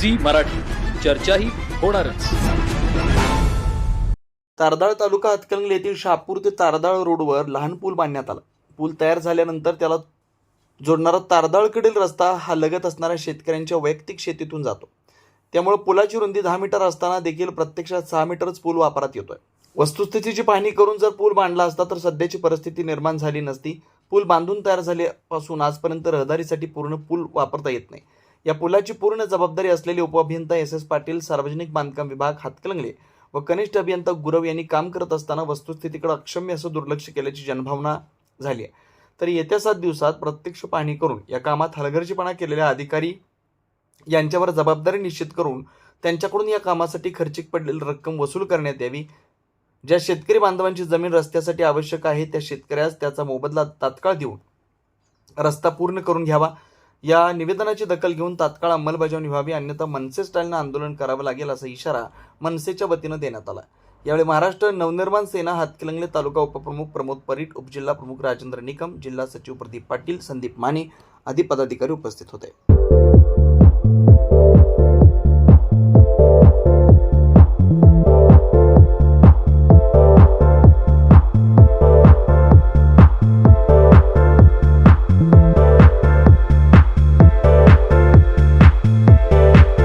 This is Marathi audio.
झी मराठी. चर्चाही होणारच. तारदाळ तालुका हातकणंगले येथील शापूर ते तारदाळ रोडवर लहान पूल बांधण्यात आला. पूल तयार झाल्यानंतर त्याला जोडणारा तारदाळकडील रस्ता हा लगत असणाऱ्या शेतकऱ्यांच्या वैयक्तिक शेतीतून जातो. त्यामुळे पुलाची रुंदी दहा मीटर असताना देखील प्रत्यक्षात सहा मीटरच पूल वापरात येतोय. वस्तुस्थितीची पाहणी करून जर पूल बांधला असता तर सध्याची परिस्थिती निर्माण झाली नसती. पूल बांधून तयार झाल्यापासून आजपर्यंत रहदारीसाठी पूर्ण पूल वापरता येत नाही. या पुलाची पूर्ण जबाबदारी असलेले उपअभियंता एस एस पाटील सार्वजनिक बांधकाम विभाग हातकलंगले व कनिष्ठ अभियंता गुरव यांनी काम करत असताना वस्तुस्थितीकडे अक्षम्य असं दुर्लक्ष केल्याची जनभावना झाली आहे. तर येत्या सात दिवसात प्रत्यक्ष पाहणी करून या कामात हलगर्जीपणा केलेल्या अधिकारी यांच्यावर जबाबदारी निश्चित करून त्यांच्याकडून या कामासाठी खर्चिक पडलेली रक्कम वसूल करण्यात यावी. ज्या शेतकरी बांधवांची जमीन रस्त्यासाठी आवश्यक आहे त्या शेतकऱ्यास त्याचा मोबदला तात्काळ देऊन रस्ता पूर्ण करून घ्यावा. या निवेदनाची दखल घेऊन तात्काळ अंमलबजावणी व्हावी अन्यथा मनसे स्टाईलनं आंदोलन करावं लागेल असा इशारा मनसेच्या वतीनं देण्यात आला. यावेळी महाराष्ट्र नवनिर्माण सेना हातकिलंगले तालुका उपप्रमुख प्रमोद परीट उपजिल्हा प्रमुख राजेंद्र निकम जिल्हा सचिव प्रदीप पाटील संदीप माने आदी पदाधिकारी उपस्थित होते.